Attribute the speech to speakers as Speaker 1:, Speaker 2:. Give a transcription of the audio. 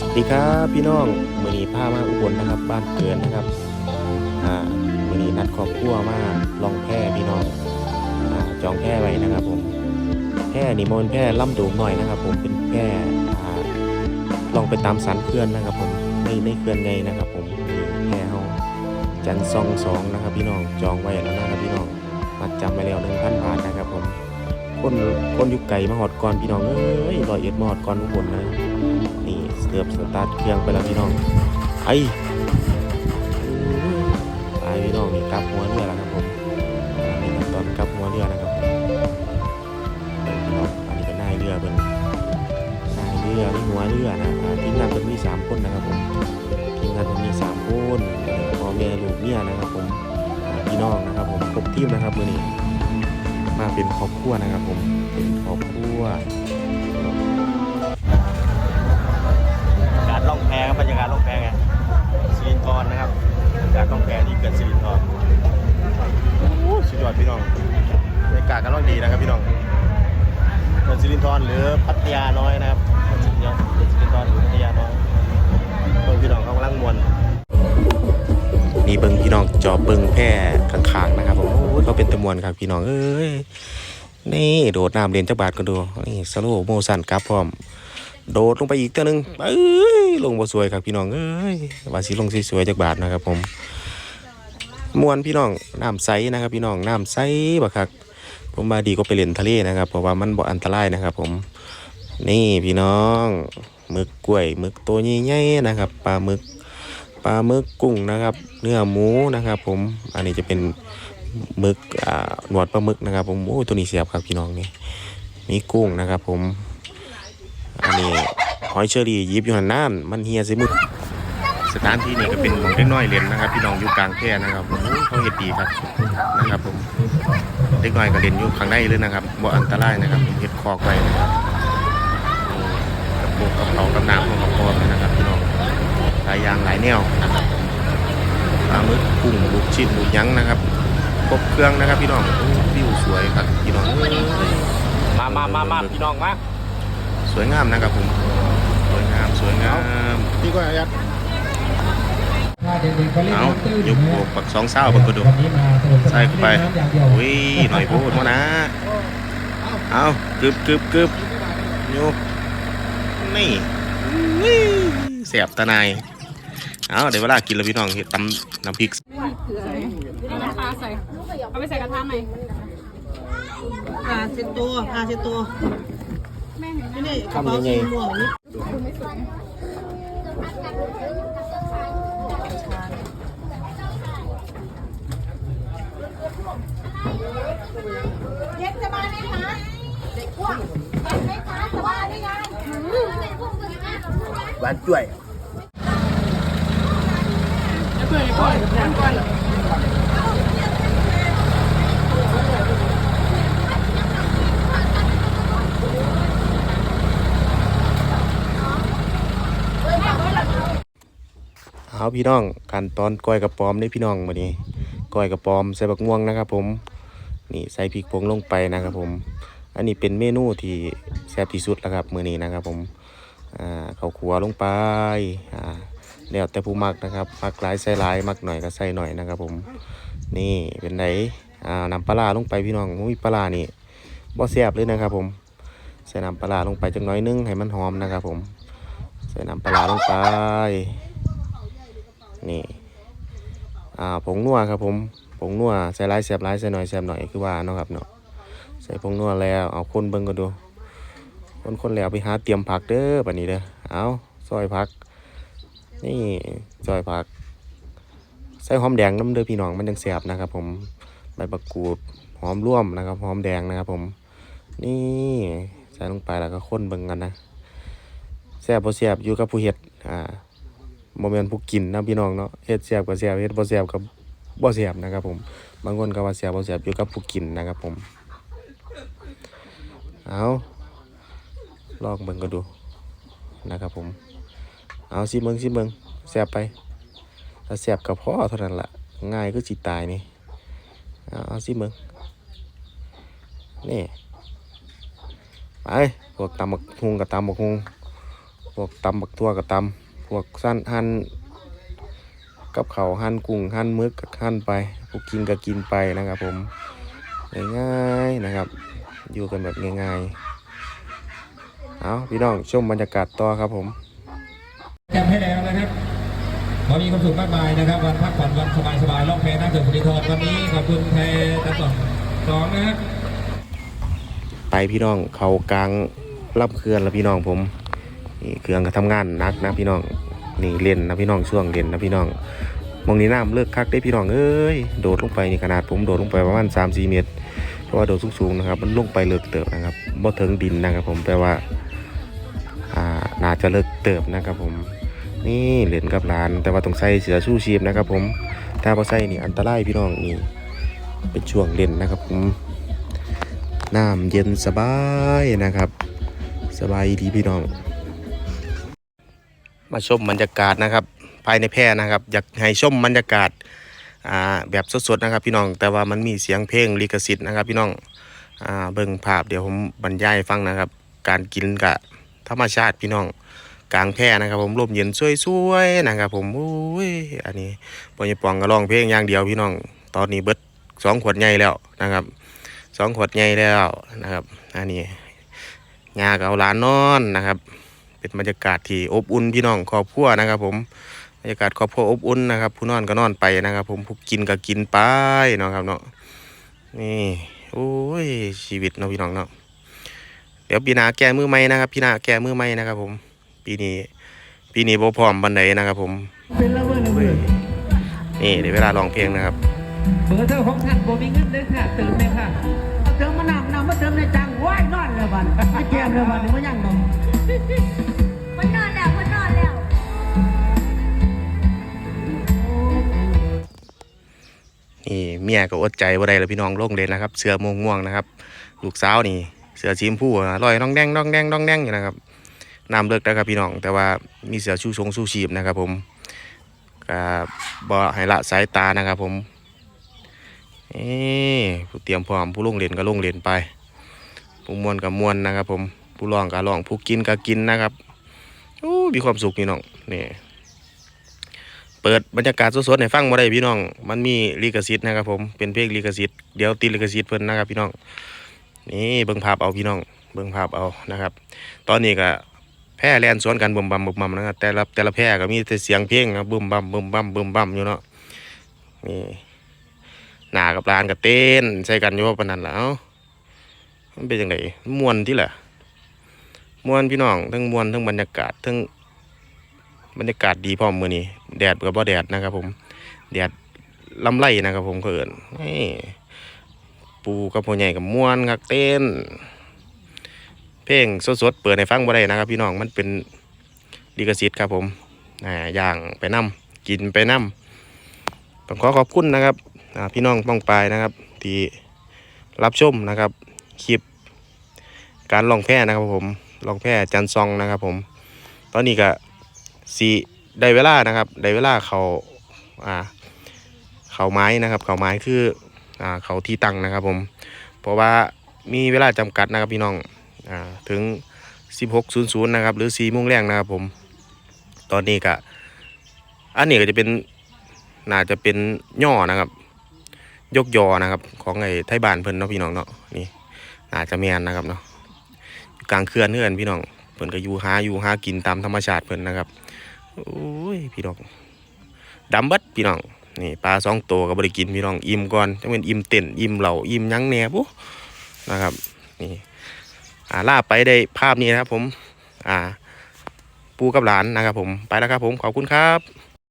Speaker 1: สวัสดีครับพี่น้องมือนีผ้ามาอุบลนะครับ บ้านเกินนะครับอ่ามือนีนัดครอบครัวมาลองแพร่พี่น้องอ่าจองแพร่ไว้นะครับ ผมแพร่นี่มันเป็นแพร่ล่ำดูหน่อยนะครับ ผมเป็นแพร่อ่าลองไปตามสันเขื่อนนะครับ ผมไม่ไม่เขื่อนไงนะครับ ผมมีแพร่เฮาจันซองสองนะครับ พี่น้องจองไว้แล้วนะครับพี่น้องมัดจำไปแล้วหนึ่งพันบาทนะครับ ผมคนคนอยุคไก่มาหอดก่อนพี่น้องเอ้ยลอยเอ็ดมาหอดก่อนอุบลนะนี่ เกือบสตาร์ทเครื่องไปแล้วพี่น้องไอ้ตายพี่น้องนี่กลับหัวเรือแล้วครับผมนนี้ก็ตอนกลับหัวเรือนะครับผมอันนี้ก็นายเรือเป็นนายเรือนี่หัวเรือนะทีมงานเป็นมีสามคนนะครับผมทีมงานเป็นมีสามคนพ่อแม่ลูกเมียนะครับผมพี่น้องนะครับผมครบทีมนะครับมือนี้มาเป็นครอบครัวนะครับผมเป็นครอบครัว ครับบรรยากาศล่องแพไงสิรินทรนะครับบรรยากาศล่องแพที่เกิดสิรินทรโอ้สุดยอดพี่น้องบรรยากาศก็ล่องดีนะครับพี่น้องเกิดสิรินทรหรือพัทยาน้อยนะครับเกิดสิรินทรเกิดสิรินทรหรือพัทยาน้อยเบิ่งพี่น้องเขากำลังมวนนี่เบิ่งพี่น้องจอบเบิ่งแพร่ข้างๆนะครับผมโอ้ยเขาเป็นตะมวนครับพี่น้องเอ้ยนี่โดดน้ำเรียนจักบาทกันดูนี่สโลโมสันกราฟพร้อม โดดลงไปอีกตัวหนึ่งเอ้ยลงบ่สวยครับพี่น้องเอ้ยว่าสิลงสวยๆจากบาทนะครับ ผมมวนพี่น้องน้ำใสนะครับ พี่น้องน้ำใสบักคักผมมาดีก็ไปเล่นทะเลนะครับ เพราะว่ามันบ่อันตรายนะครับ ผม นี่พี่น้องหมึกกล้วยหมึกตัวใหญ่ๆนะครับปลาหมึกปลาหมึกกุ้งนะครับ เนื้อหมูนะครับ ผมอันนี้จะเป็นหมึกหนวดปลาหมึกนะครับ ผมโอ้ยตัวนี้เสียบครับพี่น้องนี่มีกุ้งนะครับ ผม อันนี้หอยเชอรี่ยิบอยู่หันน้านมันเฮียสิมึกสถานที่นี่ก็เป็นหมองเล็กน้อยเล่นนะครับ พี่น้องอยู่กลางแพร่นะครับโอ้โหเขาเห็ดดีครับนะครับผมเล็กน้อยก็เล่นอยู่ข้างในเลยนะครับบ่อันตรายนะครับเห็ดคอกไว้นะครับนี่กับพวกกับเขากับน้ำของกับพอนะครับพี่น้องหลายอย่างหลายแนวนะครับปลาหมึกกุ้งลูกชิ้นลูกยั้งนะครับครบเครื่องนะครับพี่น้องวิวสวยครับพี่น้องมามามามาพี่น้องมา วยงามนะครับผม สวยงามสวยงาม
Speaker 2: พี่ก็ยัด
Speaker 1: เอายกโบกปักสองเศร้าบักกระดูกใส่เข้าไปอุ้ยหน่อยพูดมานะ เอากึบกึบกึบยกนี่อุ้ยแสบตาในายเอาเดี๋ยวเวลากินแล้วพี่น้องเห็ดตำน้ำพริก
Speaker 3: เอาน้ำปลาใส่เอาไปใส่กระทะไหม
Speaker 4: พาเช็ดตัวพาเช็ดตัว ไม่ได้กระเป๋าสีม่วงนี่
Speaker 5: เย็นสบายไหมคะเด็กอ้วนเย็นไหมคะสบายได้ไง
Speaker 2: หวานจ่วย
Speaker 1: เอาพี่น้องขั้นตอนก้อยกระปอมนี่พี่น้องมานี้ก้อยกระปอมใส่บักม่วงนะครับผมนี่ใส่พริกผงลงไปนะครับผม อันนี้เป็นเมนูที่แซ่บที่สุดแล้วครับมื้อนี้นะครับผมอ่าข้าวคั่วลงไปอ่าแล้วแต่ผู้มักนะครับมักหลายใส่หลายมักหน่อยก็ใส่หน่อยนะครับผมนี่เป็นไหนอ่านำปลาลงไปพี่น้องอุ้ยปลานี่บ่แซ่บเลยนะครับผมใส่น้ำปลาลงไปจักหน้อยนึงให้มันหอมนะครับผมใส่น้ำปลาลงไป นี่อ่าผงนัวครับผมผงนัวใส่หลายแซ่บหลายใส่หน่อยแซ่บหน่อยคือว่าเนาะครับเนาะใส่ผงนัวแล้วเอาคนเบิ่งก็ดู คนคนแล้วไปหาเตรียมผักเด้อบัดนี้เด้อเอาซอยผัก นี่ซอยผัก ใส่หอมแดงน้ำเด้อพี่น้องมันจังแซ่บนะครับผมใบมะกูดหอมร่วมนะครับหอมแดงนะครับผม นี่ใส่ลงไปแล้วก็คนเบิ่งกันนะแซ่บบ่แซ่บอยู่กับผู้เฮ็ดอ่า โมเมนต์ผู้กินนะพี่น้องเนาะเฮ็ดแซ่บก็แซ่บเฮ็ดบ่แซ่บก็บ่แซ่บนะครับ ผม บางคนก็ว่าแซ่บบ่แซ่บอยู่กับผู้กินนะครับ ผม เอาลองเบิ่งก็ดูนะครับ ผม เอาสิเบิ่งสิเบิ่งแซ่บไปถ้าแซ่บก็พอเท่านั้นล่ะง่ายคือสิตายนี่เอาเอาสิเบิ่งนี่ไปพวกตำบักฮุงกับตำบักฮุงพวกตำบักทั่วกับตำ พวกสั้นหั่นกับเขาวหั่นกุ้งหั่นหมึกกับหั่นไปพวกกินก็กินไปนะครับผมง่ายๆนะครับ อยู่กันแบบง่ายๆเอาพี่น้องชมบรรยากาศต่อครับผม
Speaker 2: แคมให้แล้วนะครับขอมีความสุขมากมายนะครับ วันพักผ่อนวันสบายสบายๆล่องแพนั่งเกิดสิริธรวันนี้ขอบคุณแพรทั้งสองสองนะครับ
Speaker 1: ไปพี่น้องเขากลางรับเคลื่อนแล้วพี่น้องผม นี่เครื่องก็ทำงานนักนะพี่น้องนี่เล่นนะพี่น้องช่วงเล่นนะพี่น้องมองนี้น้ำเลิกคักได้พี่น้องเอ้ยโดดลงไปนี่ขนาดผมโดดลงไปประมาณ3 4เมตรเพราะว่าโดดสูงๆนะครับมันลงไปเลิกเติบนะครับบ่ถึงดินนะครับผมแปลว่าอ่าน่าจะเลิกเติบนะครับผมนี่เล่นกับหลาน แต่ว่าต้องใส่เสือชูชีพนะครับ ผมถ้าพอใส่นี่อันตรายพี่น้องนี่เป็นช่วงเล่นนะครับผมน้ำเย็นสบายนะครับ สบายดีพี่น้อง มาชมบรรยากาศนะครับ ภายในแพร่นะครับ อยากให้ชมบรรยากาศแบบสดๆนะครับ พี่น้องแต่ว่ามันมีเสียงเพลงลิขสิทธิ์นะครับ พี่น้องอเบิ่งภาพเดี๋ยวผมบรรยายฟังนะครับ การกินกับธรรมชาติพี่น้องกลางแพร่นะครับผมลมเย็นสวยๆนะครับ ผมอุ้ยอันนี้ปอยปองก็ร้องเพลงอย่างเดียวพี่น้อง ตอนนี้เบิดสองขวดใหญ่แล้วนะครับสองขวดใหญ่แล้วนะครับ อันนี้ยากับเอาหลานนอนนะครับ เป็นบรรยากาศที่อบอุ่นพี่น้องครอบครัวนะครับผมบรรยากาศครอบครัวอบอุ่นนะครับ ผู้นอนก็นอนไปนะครับ ผมผู้กินก็กินไปเนาะครับเนาะนี่โอ้ยชีวิตเนาะพี่น้องเนาะเดี๋ยวปีนาแก้มือใหม่นะครับพี่นาแก้มือใหม่นะครับ ผม ปีนี้ปีนี้บ่พร้อมบันไดนะครับ ผม
Speaker 2: เป็นละเมอละเมอ
Speaker 1: นี่เดี๋ยวเวลาร้องเพลงนะครับ
Speaker 2: เบอร์เท่าของท่านบ่มีเงินเด้อค่ะเติมเลยค่ะ
Speaker 4: เติมมานำนำมาเติมในจังว้ายนอนเลยบันไม่แก้มเลยบันนี่มันยัง
Speaker 5: มี
Speaker 1: ยก็อดใจบ่าได้แล้วพี่น้องลงเลยนะครับ เสือม่วงม่วงนะครับ ลูกสาวนี่ เสือชีมผู้ลอยน้องแดงน้องแดงน้องแดงอยู่นะครับน้ำเลิกนะครับพี่น้อง แต่ว่ามีเสือชูชงชูชีพนะครับ ผมก็บ่ให้ละสายตานะครับ ผมนี่ผู้เตรียมพร้อมผู้ลงเล่นก็ลงเล่นไปผู้มวนกับมวนนะครับ ผมผู้ร้องก็ร้องผู้กินก็กินนะครับโอ้มีความสุขพี่น้องนี่ ปิดบรรยากาศสดๆให้ฟังบ่ได้พี่น้อง มันมีลิขสิทธิ์นะครับผมเป็นเพลงลิขสิทธิ์เดี๋ยวติดลิขสิทธิ์เพิ่นนะครับพี่น้องนี่เบิ่งภาพเอาพี่น้อง เบิ่งภาพเอานะครับ ตอนนี้ก็แพร่แลนสวนกันบึมบัมบึมบัมนะครับแต่ละแต่ละแพร่ก็มีแต่เสียงเพลงครับบึมบัมบึมบัมบึมบัมอยู่เนาะนี่หน้ากับร้านก็เต้นใส่กันอยู่ว่าปานนั้นล่ะเอ้ามันเป็นจังไดม่วนที่ล่ะมวนพี่น้องทั้งมวนทั้งบรรยากาศทั้ง บรรยากาศดีพร้อมมือนี้แดดกับบ่แดดนะครับ ผมแดดลำไรนะครับ ผมก็เอินปูกับพ่อใหญ่กับม้วนครับเต้น เพลงสดๆเปิดให้ฟังบ่ได้นะครับ พี่น้องมันเป็นลิขสิทธิ์ครับผมอย่างไปนํกินไปนํต้องขอขอบคุณนะครับพี่น้องป้องปลายนะครับ ที่รับชมนะครับคลิปการลองแพร่นะครับผมลองแพร่จันซองนะครับผม ตอนนี้ก็ สีได้เวลานะครับได้เวลาเขาอ่าเขาไม้นะครับ เขาไม้คืออ่าเขาที่ตั้งนะครับผม เพราะว่ามีเวลาจำกัดนะครับพี่น้องอ่าถึง 16.00นะครับหรือ4โมงแรงนะครับผม ตอนนี้ก็อันนี้ก็จะเป็นน่าจะเป็นย่อนะครับ ยกยอนะครับ ของไอ้ไทยบ้านเพิ่นเนาะพี่น้องเนาะนี่น่าจะแมนนะครับเนาะกลางเขื่อนเพื่อนพี่น้อง เพิ่นก็อยู่หาอยู่หากินตามธรรมชาติเพิ่นนะครับโอ้ยพี่น้องดำเบัดพี่น้องนี่ปลาสองตัวก็บริกินพี่น้องอิ่มก่อนจะเป็นอิ่มเต้นอิ่มเหล่าอิ่มยั้งแหน่ปุ๊นะครับนี่อ่าล่าไปได้ภาพนี้นะครับผม อ่า ปูกับหลานนะครับผมไปแล้วครับผมขอบคุณครับ